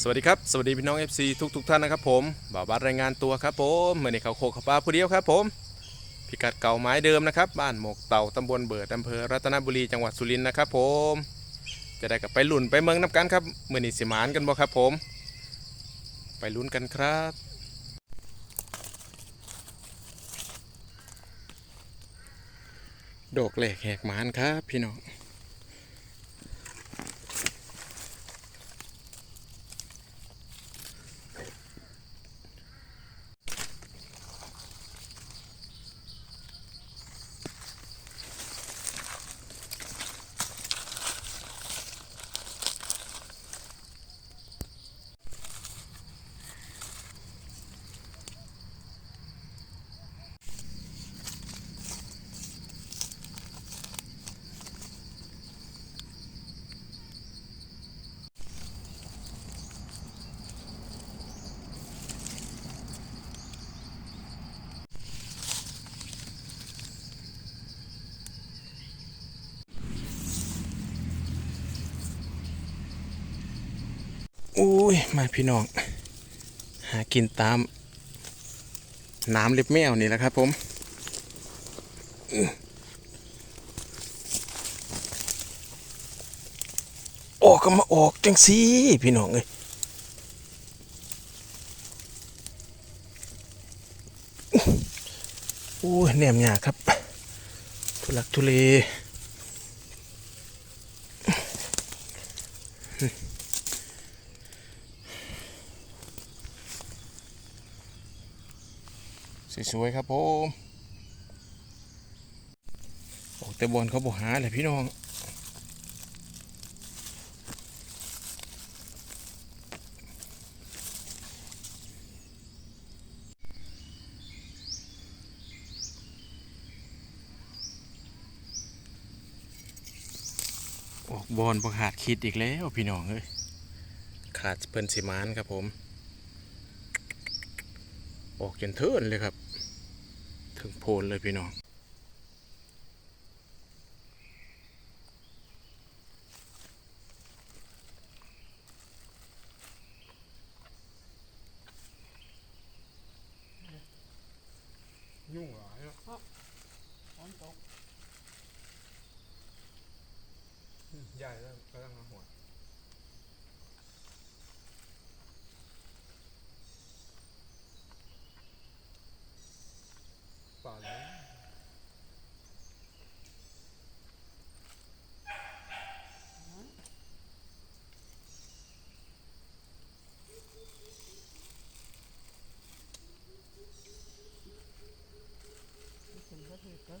สวัสดีครับ สวัสดีพี่น้อง FC ทุกทุกๆท่านนะครับผมบ่าวบัตรรายงานตัวครับผมเมื่อนี้เขาโคกเขาปลาผู้เดียวครับผม พิกัดเก่าไม้เดิมนะครับ บ้านหมกเต่าตำบลเบิดอำเภอรัตนบุรีจังหวัดสุรินทร์นะครับผม จะได้กลับไปลุ่นไปเมืองน้ำกันครับเมื่อนี้สิหมานกันบ่ครับผม ไปลุ้นกันครับดอกแหลกแหกหมานครับพี่น้อง อุ้ย มาพี่น้อง หากินตามน้ำเล็บแมวนี่แหละครับผมออกก็มาออกจังสีพี่น้องเอ้ยอู้ยแหนมหยาครับ ทุลักทุเล สวยๆครับผมออกแต่บอลเขาบอกหาเลยพี่น้องออกบอลประขาดคิดอีกแล้วพี่น้องเอ้ยขาดเพิ่นสิมานครับผม ออกจนเทินเลยครับ พนเลยพี่น้องยุ่งหลายอะ ฝนตก ใหญ่แล้วกำลังมาหัวป่าไหน ถึงก็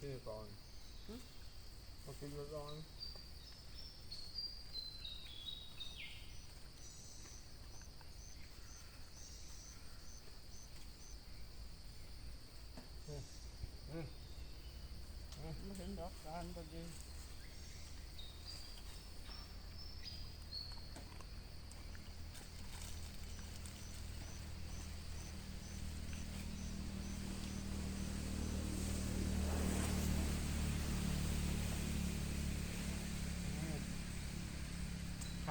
ถือก็สง อืมบอกเขากินเห็น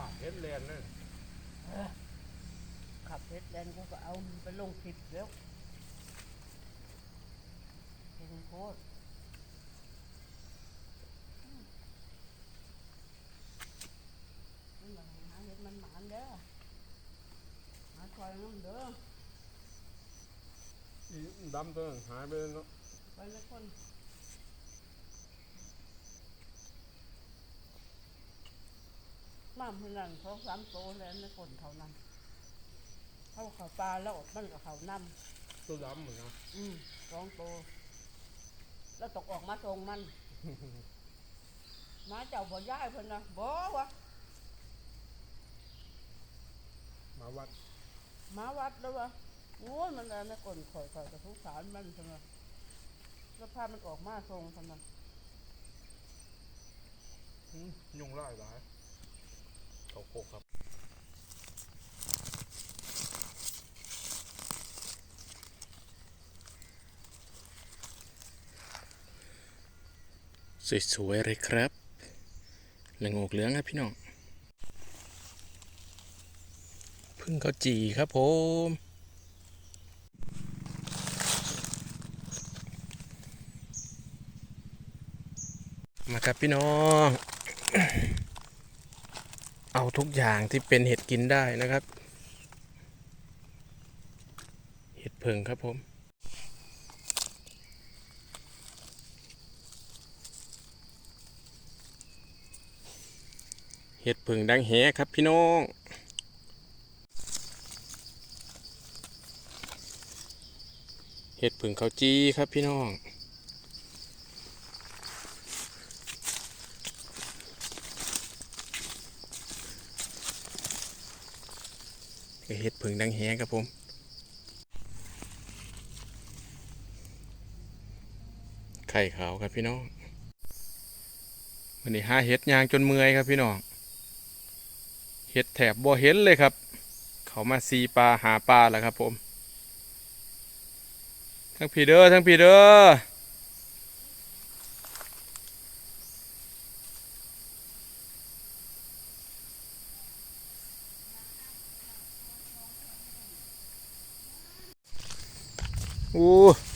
เขากินก่อนเขากินร้อนอืมอืมไม่เห็นดอกการพอดีขาดเฮ็ดแลนด์เลยขับเพชรแดงกูก็เอาไปลงคลิปแล้วเป็นโคตรมันบอกให้หาเห็ดมันหมานเด้อหาคอยน้ำเด้ออีดำตัวนั้นหายไปแล้วเนาะไปแล้วคน มั่มเท่านั้นเขาสามโตแล้วในคนเท่านั้นเขาเขาปลาแล้วมันกับเขานำตัวดำเหมือนกันอืมสองตัวแล้วตกออกมาตรงมันมาเจ้าบ่ย้ายเพิ่นนะบ่วะมาวัด มาวัดแล้ววะโอ้ยมันแล้วในก้นข่อยข่อยกับทุกสารมันทำไมแล้วภาพมันออกมาทรงทำไมอืมยุงไล่หลาย เขาโคกครับสวยๆเลยครับเหลืองอกเหลืองครับพี่น้องพึ่งข้าวจี่ครับผมมาครับพี่น้อง เอาทุกอย่างที่เป็นเห็ดกินได้นะครับ เห็ดเพิงครับผมเห็ดผึ่งดังแหครับพี่น้อง เห็ดผึ่งข้าวจีครับพี่น้อง เห็ดผึ่งดังแหครับผมไข่ขาวครับพี่น้องวันนี้หาเห็ดยางจนเมื่อยครับพี่น้องเห็ดแถบบ่เห็นเลยครับ เขามาซีปลาหาปลาแล้วครับผม ทั้งพีเด้อทั้งพีเด้อ อู้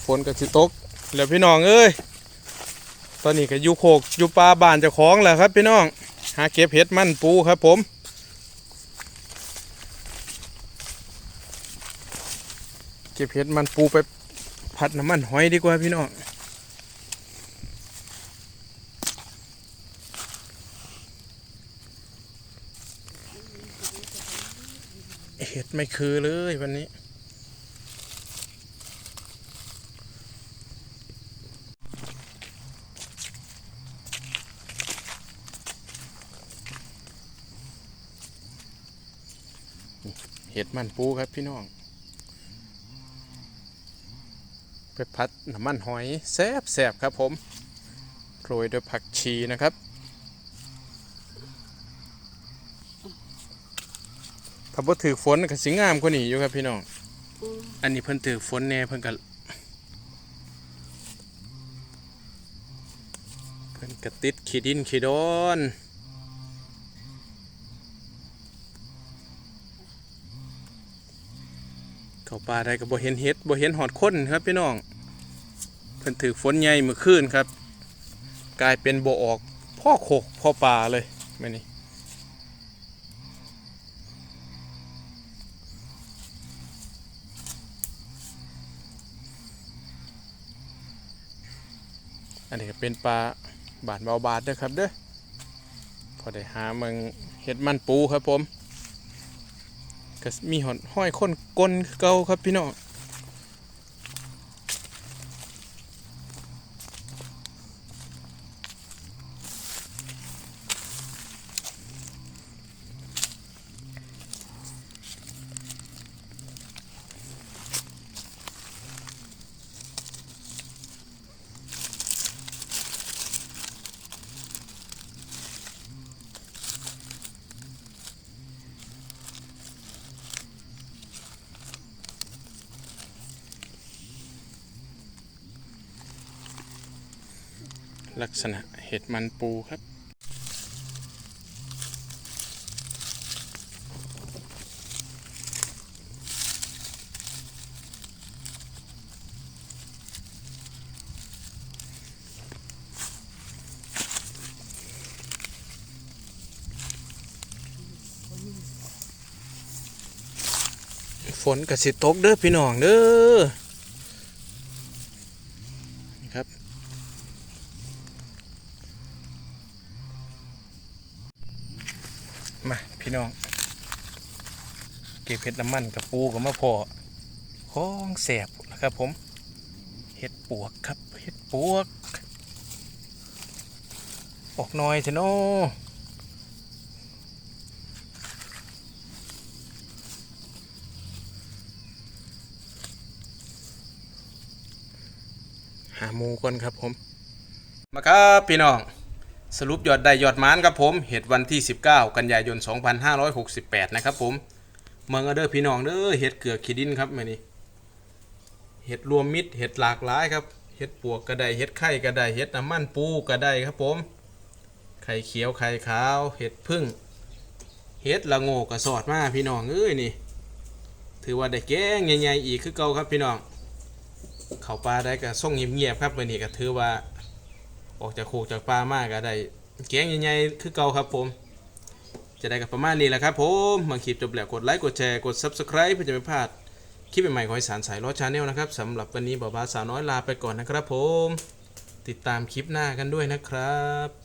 ฝนก็สิตก แล้วพี่น้องเอ้ยตอนนี้ก็อยู่โคกอยู่ปลาบานเจ้าของแหละครับพี่น้อง หาเก็บเห็ดมันปูครับผมเก็บเห็ดมันปูไปผัดน้ำมันหอยดีกว่าพี่น้องเห็ดไม่คือเลยวันนี้ เห็ดมันปูครับพี่น้อง ไปพัดน้ำมันหอยแซบแซบครับผมโรยด้วยผักชีนะครับถ้าบ่ถือฝนก็สิงามกว่านี้อยู่ครับพี่น้อง อันนี้เพิ่นถือฝนแน่เพิ่นก็เพิ่นก็ติดขี้ดินขี้ดอน เข้าป่าได้ก็บ่เห็นเห็ดบ่เห็นหอดคนครับพี่น้องเพิ่นถือฝนใหญ่เมื่อคืนครับ กลายเป็นบ่ออกพ่อโขกพ่อป่าเลยมื้อนี้อันนี้ก็เป็นปลาบาดเบาบาดเด้อครับเด้อพอได้หามึงเห็ดมันปูครับผม ก็มีหอนห้อยค้นกลนเก่าครับพี่น้อง ลักษณะเห็ดมันปูครับ ฝนก็สิตกเด้อพี่น้องเด้อี่น้อง เก็บเห็ดน้ำมันกับปูกับมะพร้าวของแสบนะครับผม เห็ดปวกครับ เห็ดปวก ออกหน่อยเถอะเนาะหาหมูก่อนครับผม มาครับพี่น้อง สรุปยอดได้ยอดมานครับผมเห็ดวันที่ 19 กันยายน 2568 นะครับผม เมืองอเดอร์พี่น้องเด้อเห็ดเกลือขีดินครับมื่อนี้เห็ดรวมมิตรเห็ดหลากหลายครับเห็ดปวกกระไดเห็ดไข่กระไดเห็ดน้ำมันปูกระไดครับผม ไข่เขียวไข่ขาวเห็ดพึ่งเห็ดละโงกกระสอดมาพี่น้องเอ้ยนี่ ถือว่าได้แกงใหญ่ๆอีกคือเก่าครับพี่น้อง เขาปลาได้ก็ส่งเงียบๆครับมื่อนี้ก็ถือว่า ออกจากโคกจากปลามากก็ได้แกงใหญ่ๆคือเก่าครับผม จะได้กับประมาณนี้แหละครับผมมาคลิปจบแล้วกดไลค์กดแชร์กด Subscribe เพื่อจะไม่พลาดคลิปใหม่ๆของอีสารสายล้อชาแนลนะครับสำหรับวันนี้บอบาสาวน้อยลาไปก่อนนะครับผม ติดตามคลิปหน้ากันด้วยนะครับ